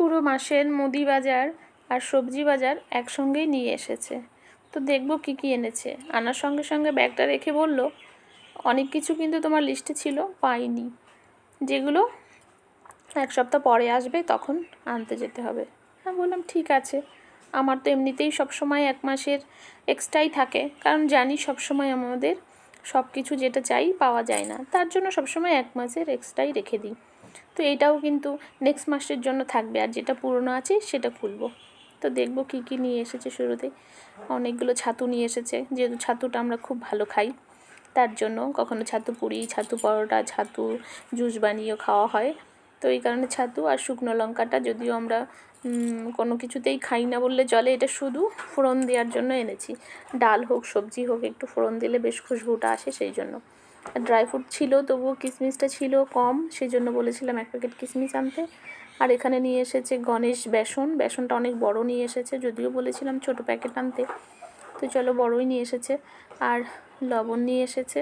পুরো মাসের মুদি বাজার আর সবজি বাজার একসঙ্গেই নিয়ে এসেছে। তো দেখব কি কি এনেছে। আনার সঙ্গে সঙ্গে ব্যাগটা রেখে বলল, অনেক কিছু কিন্তু তোমার লিস্টে ছিল, পাইনি। যেগুলো এক সপ্তাহ পরে আসবে তখন আনতে যেতে হবে। হ্যাঁ বললাম, ঠিক আছে। আমার তো এমনিতেই সব সময় এক মাসের এক্সট্রাই থাকে। কারণ জানি সব সময় আমাদের সব কিছু যেটা চাই পাওয়া যায় না। তার জন্য সবসময় এক মাসের এক্সট্রাই রেখে দিই। তো এটাও কিন্তু নেক্সট মাসের জন্য থাকবে আর যেটা পুরনো আছে সেটা খুলবো। তো দেখব কী কী নিয়ে এসেছে শুরুতে। অনেকগুলো ছাতু নিয়ে এসেছে, যেহেতু ছাতুটা আমরা খুব ভালো খাই, তার জন্য কখনো ছাতু পুরি, ছাতু পরোটা, ছাতু জুস বানিয়েও খাওয়া হয়। তো এই কারণে ছাতু আর শুকনো লঙ্কাটা যদিও আমরা কোনো কিছুতেই খাই না বললে চলে, এটা শুধু ফোড়ন দেওয়ার জন্য এনেছি। ডাল হোক, সবজি হোক, একটু ফোড়ন দিলে বেশ খুশবুটা আসে সেই জন্য। ড্রাই ফ্রুট ছিল, তবুও কিশমিশটা ছিল কম সেই জন্য বলেছিলাম এক প্যাকেট কিশমিশ আনতে। আর এখানে নিয়ে এসেছে গণেশ বেসন, বেসনটা অনেক বড় নিয়ে এসেছে, যদিও বলেছিলাম ছোট প্যাকেট আনতে। তো চলো বড়ই নিয়ে এসেছে, আর লবণ নিয়ে এসেছে।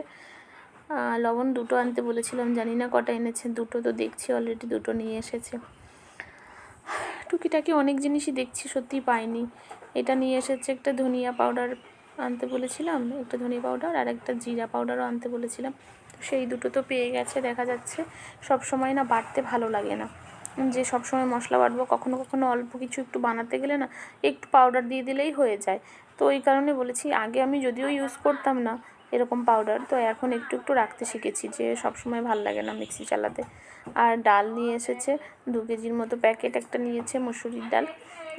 লবণ দুটো আনতে বলেছিলাম, জানি না কটা এনেছে, দুটো তো দেখছি অলরেডি দুটো নিয়ে এসেছে। টুকিটাকি অনেক জিনিসই দেখছি, সত্যিই পাইনি। এটা নিয়ে এসেছে একটা ধনিয়া পাউডার আনতে বলেছিলাম, একটা ধনে পাউডার আর একটা জিরা পাউডারও আনতে বলেছিলাম। তো সেই দুটো তো পেয়ে গেছে, দেখা যাচ্ছে সব সময় না বাটতে ভালো লাগে না। যে সব সময় মশলা বাটবো, কখনো কখনো অল্প কিছু একটু বানাতে গেলে না একটু পাউডার দিয়ে দিলেই হয়ে যায়। তো ওই কারণে বলেছি, আগে আমি যদিও ইউজ করতাম না এরকম পাউডার তো এখন একটু একটু রাখতে শিখেছি যে সব সময় ভালো লাগে না মিক্সি চালাতে। আর ডাল নিয়ে এসেছে, দু কেজির মতো প্যাকেট একটা নিয়েছে, মুসুরির ডাল।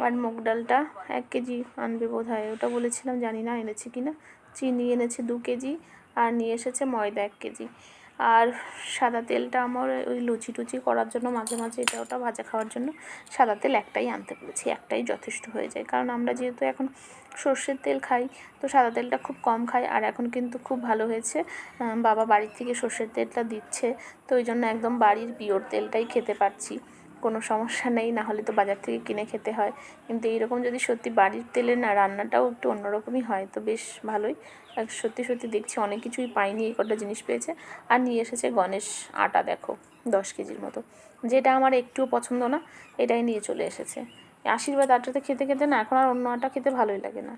আর মুগ ডালটা এক কেজি আনবে বোধ হয় ওটা বলেছিলাম, জানি না এনেছে কি না চিনি এনেছে দু কেজি আর নিয়ে এসেছে ময়দা এক কেজি। আর সাদা তেলটা আমার ওই লুচি টুচি করার জন্য মাঝে মাঝে এটা ওটা ভাজা খাওয়ার জন্য সাদা তেল একটাই আনতে বলেছি, একটাই যথেষ্ট হয়ে যায়। কারণ আমরা যেহেতু এখন সর্ষের তেল খাই, তো সাদা তেলটা খুব কম খাই আর এখন কিন্তু খুব ভালো হয়েছে। বাবা বাড়ির থেকে সর্ষের তেলটা দিচ্ছে, তো ওই জন্য একদম বাড়ির পিওর তেলটাই খেতে পারছি। কোনো সমস্যা নেই, না হলে তো বাজার থেকে কিনে খেতে হয়। কিন্তু এইরকম যদি সত্যি বাড়ির তেলে না রান্নাটাও একটু অন্যরকমই হয়, তো বেশ ভালোই। সত্যি সত্যি দেখছি অনেক কিছুই পাইনি, এই কটা জিনিস পেয়েছে। আর নিয়ে এসেছে গণেশ আটা, দেখো, দশ কেজির মতো। যেটা আমার একটুও পছন্দ না, এটাই নিয়ে চলে এসেছে। আশীর্বাদ আটাতে খেতে খেতে না এখন আর অন্য আটা খেতে ভালোই লাগে না।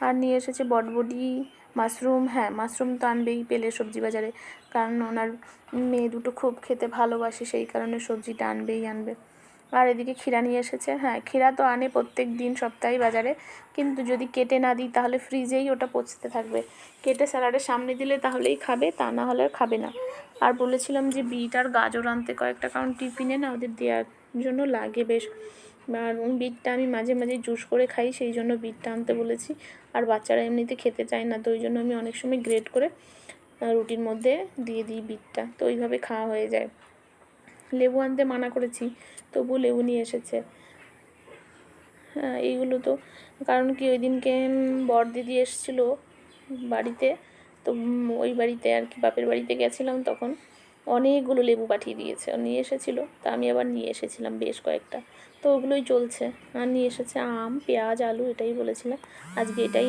আর নিয়ে এসেছে বটবডি, মাশরুম হ্যাঁ মাশরুম তো আনবেই পেলে সবজি বাজারে। কারণ ওনার মেয়ে দুটো খুব খেতে ভালোবাসে, সেই কারণে সবজিটা আনবেই আনবে। আর এদিকে ক্ষীরা নিয়ে এসেছে হ্যাঁ ক্ষীরা তো আনে প্রত্যেক দিন সপ্তাহে বাজারে। কিন্তু যদি কেটে না দিই তাহলে ফ্রিজেই ওটা পচতে থাকবে। কেটে স্যালাডের সামনে দিলে তাহলেই খাবে, তা না হলে আর খাবে না। আর বলেছিলাম যে বিট আর গাজর আনতে কয়েকটা, কারণ টিফিনে না ওদের দেওয়ার জন্য লাগে বেশ। আর বিটটা আমি মাঝে মাঝে জুস করে খাই, সেই জন্য বিটটা আনতে বলেছি। আর বাচ্চারা এমনিতে খেতে চায় না, তো ওই জন্য আমি অনেক সময় গ্রেট করে রুটির মধ্যে দিয়ে দিই বিটটা। তো ওইভাবে খাওয়া হয়ে যায়। লেবু আনতে মানা করেছি, তবু লেবু নিয়ে এসেছে। হ্যাঁ এইগুলো তো, কারণ কি ওই দিনকে বর দিদি এসেছিল বাড়িতে, তো ওই বাড়িতে আর কি, বাপের বাড়িতে গেছিলাম তখন। অনেকগুলো লেবু পাঠিয়ে দিয়েছে। নিয়ে এসেছিল। তা আমি আবার নিয়ে এসেছিলাম বেশ কয়েকটা। তো ওগুলোই চলছে। আর নিয়ে এসেছে আম, পেঁয়াজ, আলু, এটাই বলেছিলাম। আজকে এটাই